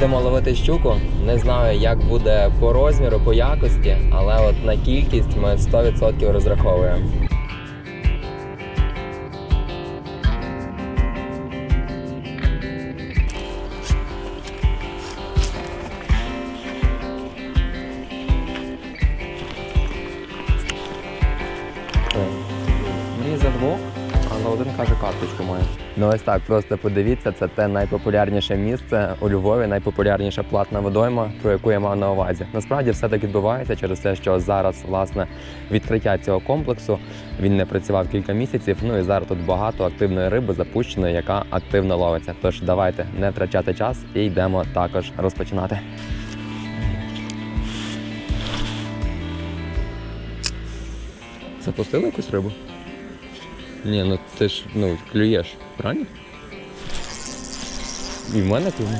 Їдемо ловити щуку. Не знаю, як буде по розміру, по якості, але от на кількість ми 100% розраховуємо. Один каже карточку має. Ну ось так, просто подивіться, це те найпопулярніше місце у Львові, найпопулярніша платна водойма, про яку я мав на увазі. Насправді все так відбувається через те, що зараз власне відкриття цього комплексу він не працював кілька місяців. Ну і зараз тут багато активної риби запущеної, яка активно ловиться. Тож давайте не втрачати час і йдемо також розпочинати. Запустили якусь рибу? Ні, ну ти ж ну, клюєш, правильно? І в мене клює.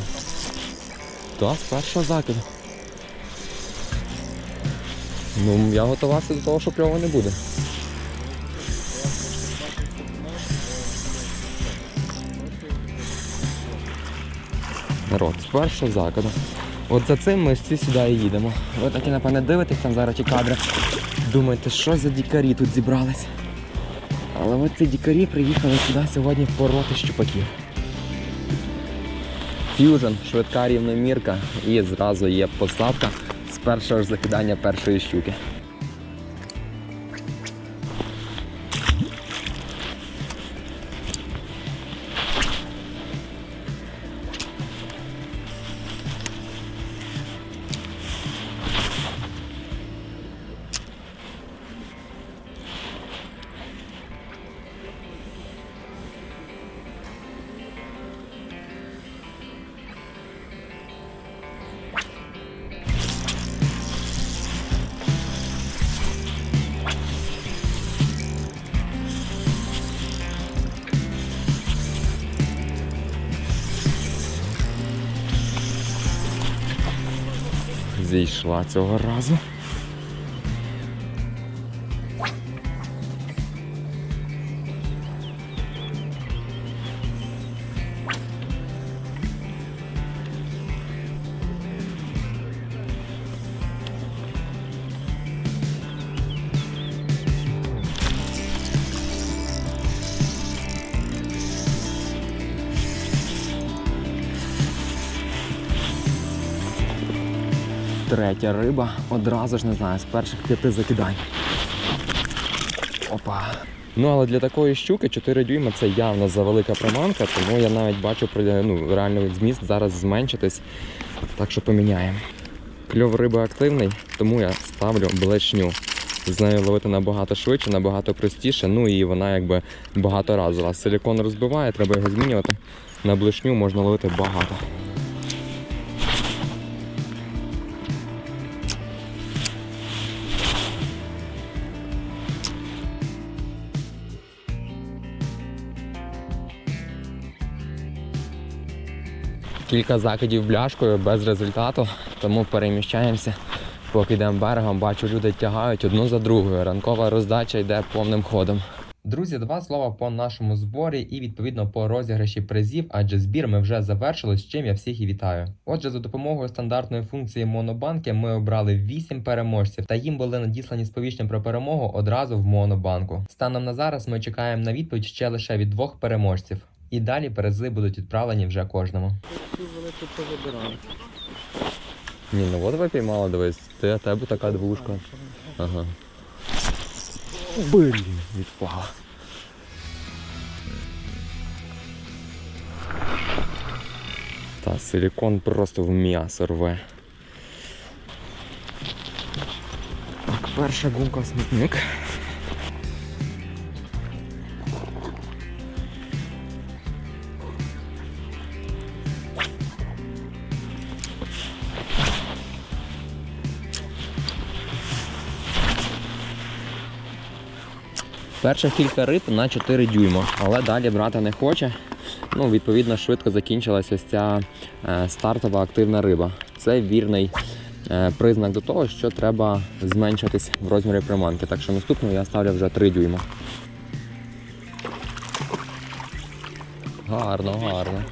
З першого закиду. Ну, я готувався до того, що кльово не буде. Народ, з першого закиду. От за цим ми всі сюди і їдемо. Ви таки, напевне, дивитесь там зараз ті кадри. Думаєте, що за дікарі тут зібрались? Але ми ці дікарі приїхали сюди сьогодні пороти щупаків. Ф'южн, швидка рівномірка і зразу є посадка з першого ж закидання першої щуки. Зійшла цього разу. Третя риба одразу ж не знаю, з перших п'яти закидань. Опа. Ну, але для такої щуки 4 дюйма це явно завелика приманка, тому я навіть бачу ну, реально зміст зараз зменшитись. Так що поміняємо. Кльов риби активний, тому я ставлю блешню. З нею ловити набагато швидше, набагато простіше, ну і вона якби багаторазова. Силікон розбиває, треба його змінювати. На блешню можна ловити багато. Кілька закидів бляшкою без результату, тому переміщаємося. Поки йдемо берегом, бачу, люди тягають одну за другою. Ранкова роздача йде повним ходом. Друзі, два слова по нашому зборі і відповідно по розіграші призів, адже збір ми вже завершили, з чим я всіх і вітаю. Отже, за допомогою стандартної функції монобанки ми обрали 8 переможців, та їм були надіслані сповіщення про перемогу одразу в монобанку. Станом на зараз ми чекаємо на відповідь ще лише від двох переможців. І далі призи будуть відправлені вже кожному. Ні, ну от ви піймала, дивись. Ти тебе така двушка. Ага. Блін, відпала. Та силікон просто в м'ясо рве. Так, перша гумка смітник. Перших кілька риб на 4 дюйма, але далі брати не хоче. Ну, відповідно, швидко закінчилася ось ця е, стартова активна риба. Це вірний е, признак до того, що треба зменшитись в розмірі приманки. Так що наступного я ставлю вже 3 дюйма. Гарно, гарно.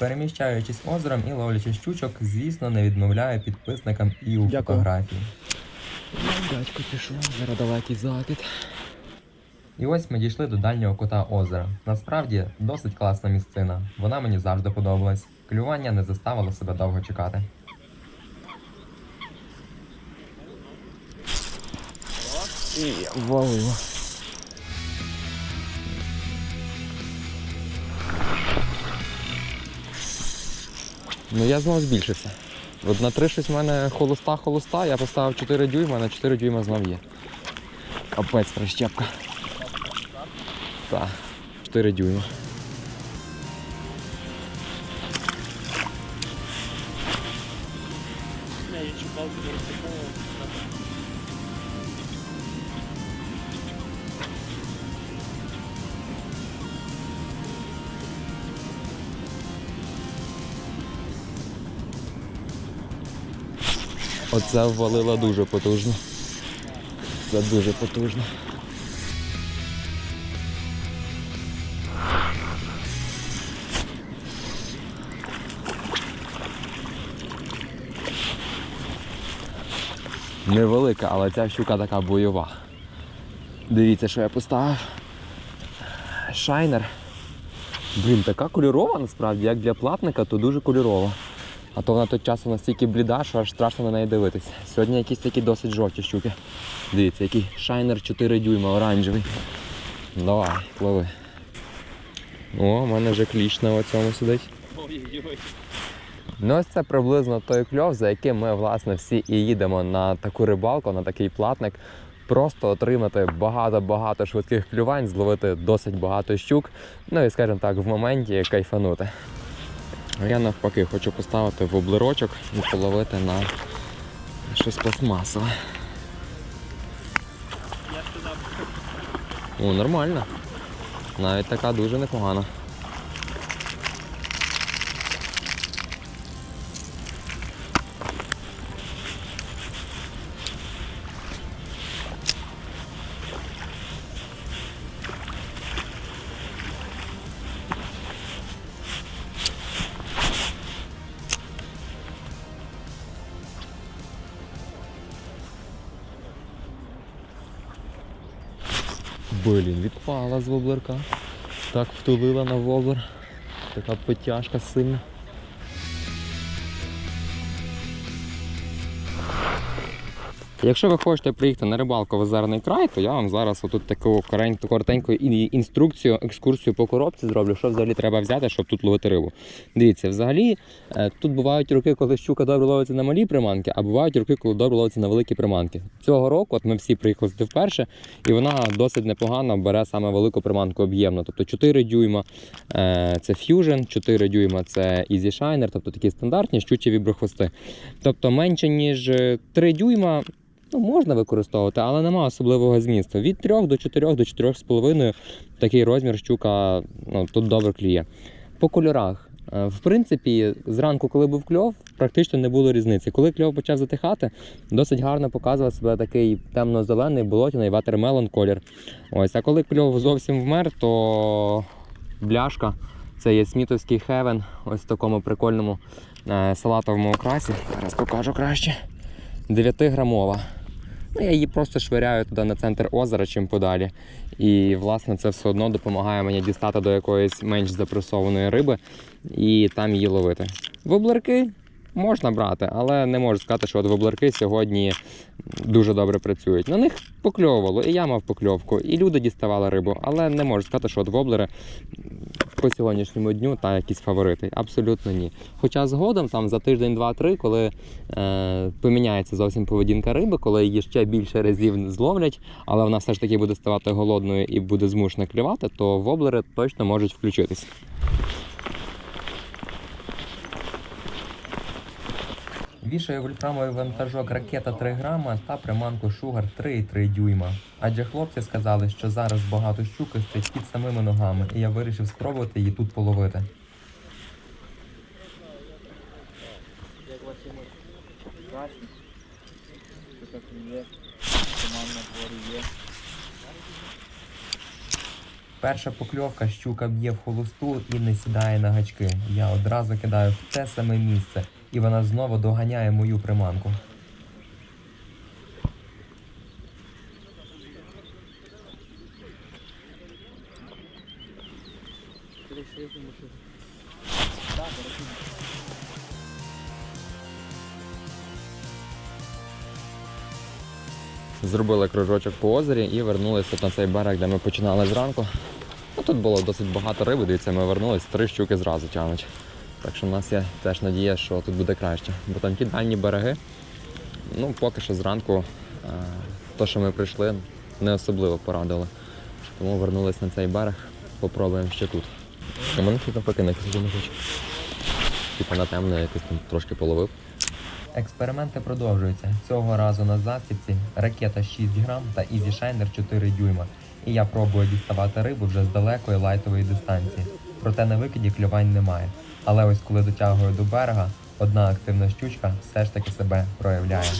Переміщаючись озером і ловлячи щучок, звісно, не відмовляю підписникам і у Дякую. фотографії. Дядько пішов, зараз далекий закид. І ось ми дійшли до дальнього кута озера. Насправді досить класна місцина. Вона мені завжди подобалась. Клювання не заставило себе довго чекати. І валило. Ну я знов збільшився. От на 3 щось в мене холоста-холоста, я поставив 4 дюйма, на 4 дюйма знов є. Капець прищепка. Так, 4 дюйма. Оце ввалило дуже потужно. Це дуже потужно. Невелика, але ця щука така бойова. Дивіться, що я поставив. Шайнер. Блін, така кольорова насправді, як для платника, то дуже кольорова. А то вона тут часом настільки бліда, що аж страшно на неї дивитися. Сьогодні якісь такі досить жовті щуки. Дивіться, який шайнер 4 дюйма, оранжевий. Давай, пливи. О, у мене вже кліч на цьому сидить. Ну ось це приблизно той кльов, за яким ми власне всі і їдемо на таку рибалку, на такий платник. Просто отримати багато-багато швидких клювань, зловити досить багато щук. Ну і скажімо так, в моменті кайфанути. А Я навпаки хочу поставити в облирочок і половити на щось пластмасове. О, нормально. Навіть така дуже непогана. Блін, відпала з воблерка. Так втулила на воблер. Така потяжка сильна. Якщо ви хочете приїхати на рибалку в озерний край, то я вам зараз отут таку коротеньку інструкцію, екскурсію по коробці зроблю, що взагалі треба взяти, щоб тут ловити рибу. Дивіться, взагалі е, тут бувають роки, коли щука добре ловиться на малі приманки, а бувають роки, коли добре ловиться на великі приманки. Цього року от ми всі приїхали сюди вперше, і вона досить непогано бере саме велику приманку об'ємно. Тобто 4 дюйма е, це Fusion, 4 дюйма це Easy Shiner, тобто такі стандартні щучі віброхвости. Тобто менше ніж е, 3 дюйма. Ну, можна використовувати, але немає особливого змісту. Від 3 до 4 до 4,5 такий розмір щука ну, тут добре клює. По кольорах. Е, В принципі, зранку, коли був кльов, практично не було різниці. Коли кльов почав затихати, досить гарно показував себе такий темно-зелений, болотяний ватермелон колір. Ось, а коли кльов зовсім вмер, то бляшка. Це є смітовський хевен, ось в такому прикольному е, салатовому окрасі. Зараз покажу краще. 9-грамова. Ну, я її просто швиряю туди на центр озера, чим подалі. І, власне, це все одно допомагає мені дістати до якоїсь менш запресованої риби і там її ловити. Воблерки можна брати, але не можу сказати, що от воблерки сьогодні дуже добре працюють. На них покльовувало, і я мав покльовку, і люди діставали рибу, але не можу сказати, що от воблери по сьогоднішньому дню та якісь фаворити. Абсолютно ні. Хоча згодом, там за тиждень, два-три, коли е, поміняється зовсім поведінка риби, коли її ще більше разів зловлять, але вона все ж таки буде ставати голодною і буде змушена клювати, то воблери точно можуть включитись. Вішаю вольфрамовий вантажок ракета 3 грама та приманку Шугар 3,3 дюйма. Адже хлопці сказали, що зараз багато щуки стоїть під самими ногами, і я вирішив спробувати її тут половити. Перша покльовка, щука б'є в холосту і не сідає на гачки. Я одразу кидаю в те саме місце, і вона знову доганяє мою приманку. Зробили кружочок по озері і вернулися на цей берег, де ми починали зранку. Ну, тут було досить багато риби, дивіться, ми вернулись, три щуки зразу тягнуть. Так що в нас є теж надія, що тут буде краще. Бо там дальні береги, ну поки що зранку е, то, що ми прийшли, не особливо порадило. Тому вернулись на цей берег, попробуємо ще тут. А мене тут навпаки не хочу. Типа на темно якось там трошки половив. Експерименти продовжуються. Цього разу на засібці ракета 6 грам та Easy Shiner 4 дюйма. І я пробую діставати рибу вже з далекої лайтової дистанції. Проте на викиді клювань немає. Але ось коли дотягую до берега, одна активна щучка все ж таки себе проявляє.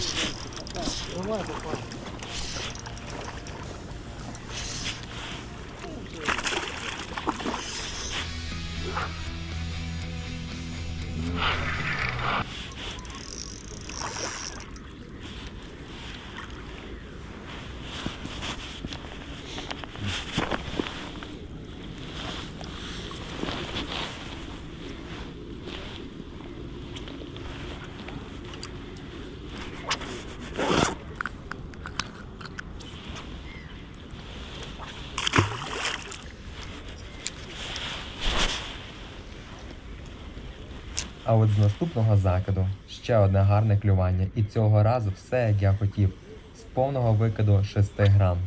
А от з наступного закиду ще одне гарне клювання. І цього разу все як я хотів. З повного викиду 6 грам.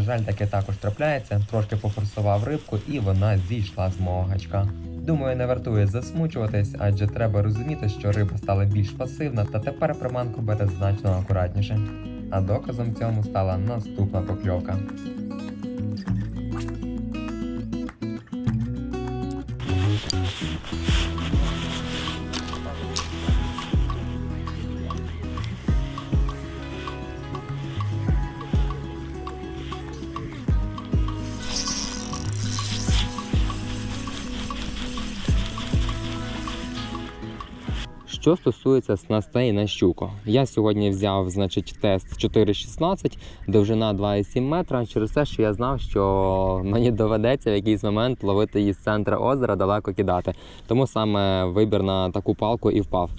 Жаль, таке також трапляється. Трошки пофорсував рибку і вона зійшла з мого гачка. Думаю, не вартує засмучуватись, адже треба розуміти, що риба стала більш пасивна, та тепер приманку бере значно акуратніше. А доказом цьому стала наступна покльовка. Що стосується снастей на щуку, я сьогодні взяв значить, тест 4,16, довжина 2,7 метра, через те, що я знав, що мені доведеться в якийсь момент ловити її з центра озера, далеко кидати. Тому саме вибір на таку палку і впав.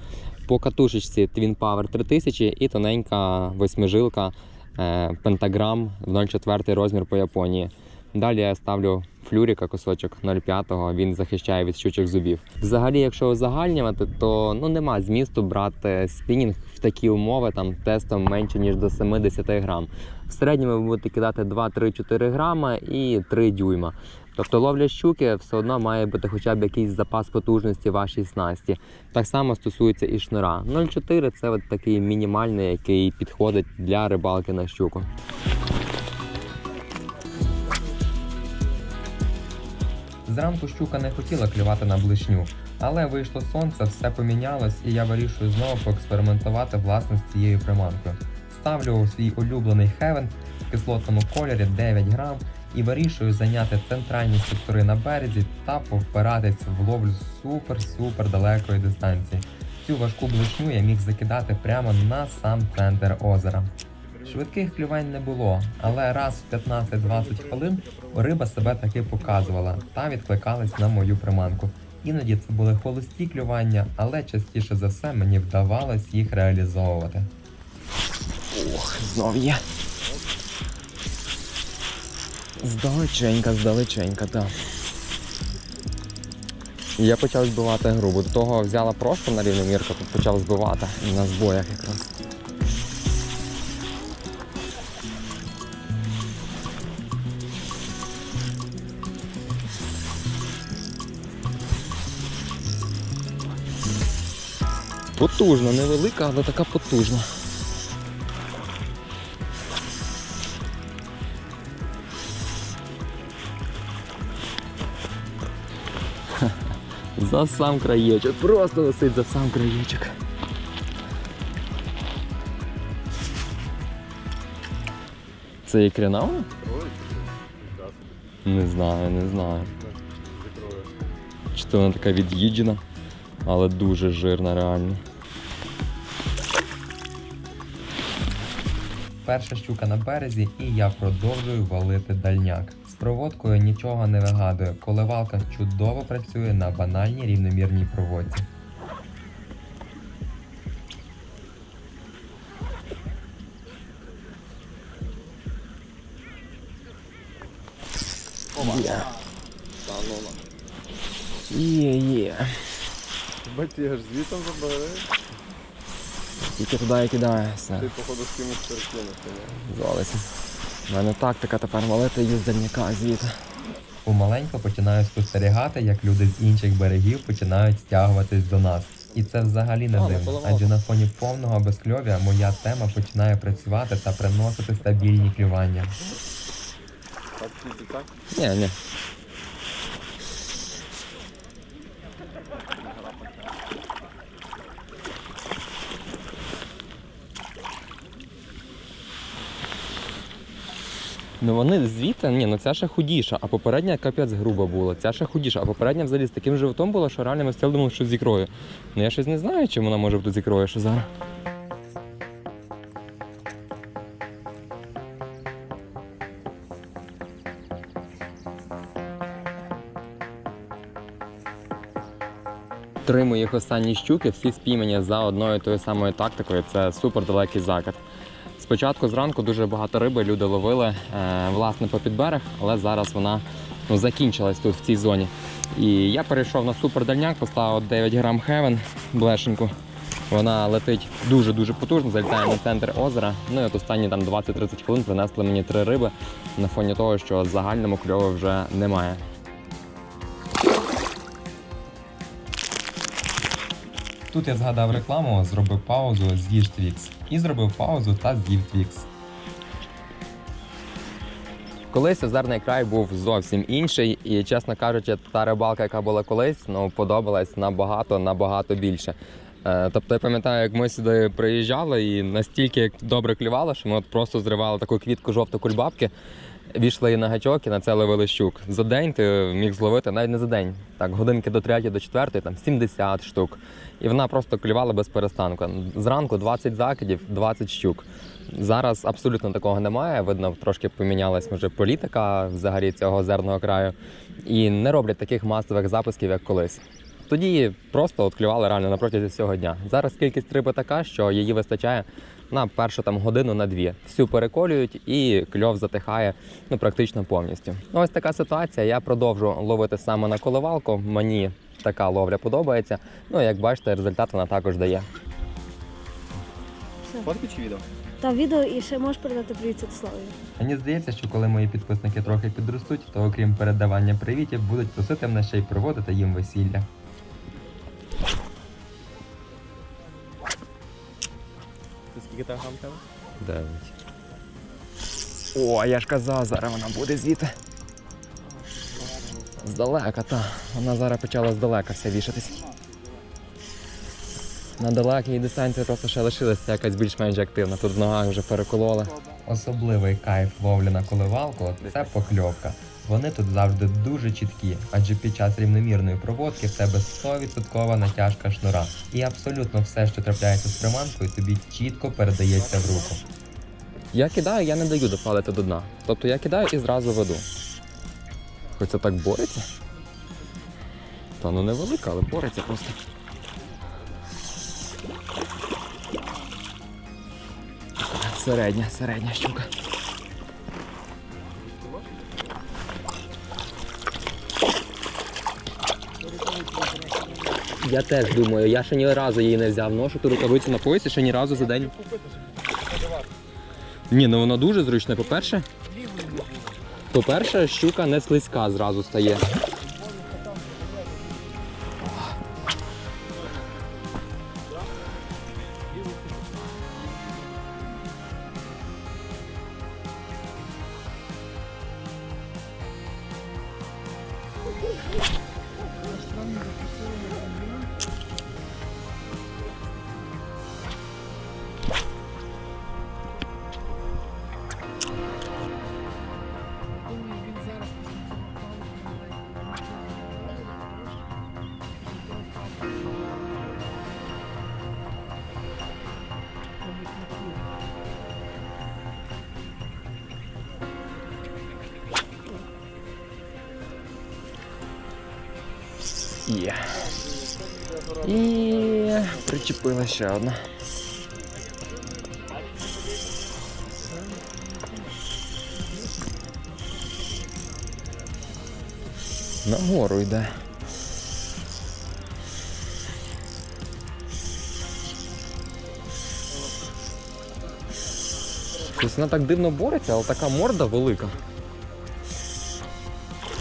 По катушечці Twin Power 3000 і тоненька восьмижилка е, пентаграм в 0,4 розмір по Японії. Далі я ставлю флюріка кусочок 0,5, він захищає від щучих зубів. Взагалі, якщо узагальнювати, то ну нема змісту брати спінінг в такі умови там тестом менше ніж до 70 грам. В середньому ви будете кидати 2-3-4 грама і 3 дюйма. Тобто ловля щуки все одно має бути хоча б якийсь запас потужності вашій снасті. Так само стосується і шнура. 0,4 це от такий мінімальний, який підходить для рибалки на щуку. Зранку щука не хотіла клювати на блишню, але вийшло сонце, все помінялось, і я вирішую знову поекспериментувати власне з цією приманкою. Ставлю свій улюблений хевен в кислотному кольорі 9 грам і вирішую зайняти центральні сектори на березі та повпиратись в ловлю супер-супер далекої дистанції. Цю важку блишню я міг закидати прямо на сам центр озера. Швидких клювань не було, але раз в 15-20 хвилин риба себе таки показувала та відкликалась на мою приманку. Іноді це були холості клювання, але частіше за все мені вдавалось їх реалізовувати. Ох, знов є. Здалеченька, здалеченька, так. Я почав збивати грубо. До того взяла просто на рівномірку, тут почав збивати на збоях якраз. Потужна, невелика, але така потужна. За сам краєчок, просто висить за сам краєчок. Це ікрина? вона? Не знаю, не знаю. Чи то вона така від'їджена, але дуже жирна реально. Перша щука на березі, і я продовжую валити дальняк. З проводкою нічого не вигадую. Коливалка чудово працює на банальній рівномірній проводці. Є. Є, є. Баті аж звітом забери, Тільки туди і кидає все. ти походу з кимось перекинути. Звалися. У мене тактика тепер валити її з дальняка звідти. Помаленько починаю спостерігати, як люди з інших берегів починають стягуватись до нас. І це взагалі не А, дивно, наполовину. адже на фоні повного безкльов'я моя тема починає працювати та приносити стабільні клювання. Так тільки так. Ні, ні. Ну вони звідти, ні, ну ця ще худіша, а попередня капець груба була. Ця ще худіша, а попередня взагалі з таким животом була, що реально ми стали думали, що з. Ну я щось не знаю, чим вона може бути з ікрою ще зараз. Три моїх останні щуки, всі спіймані за одною тою самою тактикою. Це супер далекий закид. Спочатку зранку дуже багато риби люди ловили е, власне по підберег, але зараз вона ну, закінчилась тут в цій зоні. І я перейшов на супер дальняк, поставив 9 грам хевен блешеньку. Вона летить дуже-дуже потужно, залітає на центр озера. Ну і от останні там 20-30 хвилин принесли мені три риби на фоні того, що загальному кльову вже немає. Тут я згадав рекламу, зробив паузу, з'їж твікс. І зробив паузу та з'їв твікс. Колись озерний край був зовсім інший, і, чесно кажучи, та рибалка, яка була колись, ну подобалась набагато набагато більше. Е, Тобто я пам'ятаю, як ми сюди приїжджали і настільки добре клювало, що ми от просто зривали таку квітку жовту кульбабки, війшли на гачок і на це ловили щук. За день ти міг зловити, навіть не за день, так, годинки до 3 до 4, там 70 штук. І вона просто клювала без перестанку. Зранку 20 закидів, 20 щук. Зараз абсолютно такого немає. Видно, трошки помінялась може політика взагалі цього озерного краю. І не роблять таких масових запусків, як колись. Тоді просто от клювали реально на протязі всього дня. Зараз кількість риби така, що її вистачає на першу там годину на дві. Всю переколюють і кльов затихає ну практично повністю. Ну, ось така ситуація. Я продовжу ловити саме на коливалку. Мені така ловля подобається. Ну як бачите, результат вона також дає. Фотки чи відео? Та відео і ще можеш передати привіт Святославі. Мені здається, що коли мої підписники трохи підростуть, то окрім передавання привітів, будуть просити мене ще й проводити їм весілля. Там грам тебе? Дев'ять. О, я ж казав, зараз вона буде звідти. Здалека, та. Вона зараз почала здалека все вішатись. На далекій дистанції просто ще лишилася якась більш-менш активна. Тут в ногах вже перекололи. Особливий кайф ловлі на коливалку це покльовка. Вони тут завжди дуже чіткі, адже під час рівномірної проводки в тебе 100% натяжка шнура. І абсолютно все, що трапляється з приманкою, тобі чітко передається в руку. Я кидаю, я не даю допалити до дна. Тобто я кидаю і зразу веду. Хоч це так бореться. Та ну невелика, але бореться просто. Середня, середня щука. Я теж думаю, я ще ні разу її не взяв. Ношу ту рукавицю на поясі ще ні разу за день. Ні, ну воно дуже зручне. По-перше, по-перше, щука не слизька зразу стає. Є. І причепила ще одна. Нагору йде. Щось вона так дивно бореться, але така морда велика.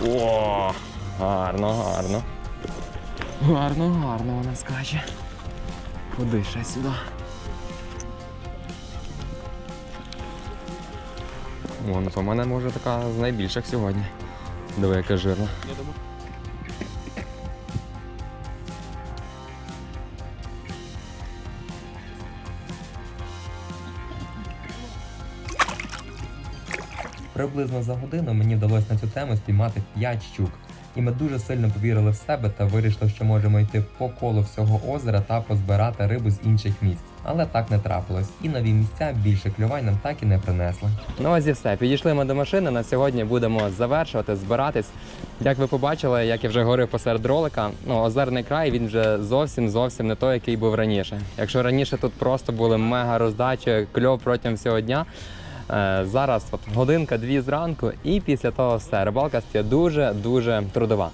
О, гарно, гарно. Гарно, гарно вона скаче. Ходи ще сюди. О, ну то в мене може така з найбільших сьогодні. Диви, яка жирна. Приблизно за годину мені вдалося на цю тему спіймати 5 щук. І ми дуже сильно повірили в себе та вирішили, що можемо йти по колу всього озера та позбирати рибу з інших місць. Але так не трапилось. І нові місця більше клювань нам так і не принесли. Ну ось і все. Підійшли ми до машини. На сьогодні будемо завершувати, збиратись. Як ви побачили, як я вже говорив посеред ролика, ну озерний край він вже зовсім зовсім не той, який був раніше. Якщо раніше тут просто були мега роздачі, кльов протягом всього дня. Е, Зараз от годинка-дві зранку, і після того все. Рибалка стає дуже-дуже трудова.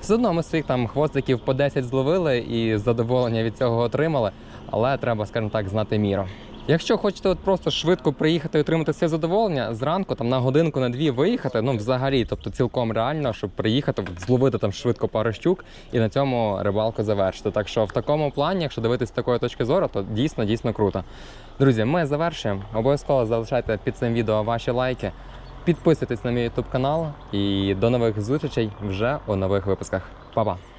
Все одно ми своїх там хвостиків по 10 зловили і задоволення від цього отримали, але треба, скажімо так, знати міру. Якщо хочете от просто швидко приїхати і отримати це задоволення, зранку там на годинку на дві виїхати, ну взагалі, тобто цілком реально, щоб приїхати, зловити там швидко пару щук і на цьому рибалку завершити. Так що в такому плані, якщо дивитися з такої точки зору, то дійсно дійсно круто. Друзі, ми завершуємо. Обов'язково залишайте під цим відео ваші лайки. Підписуйтесь на мій YouTube канал і до нових зустрічей вже у нових випусках. Па-па!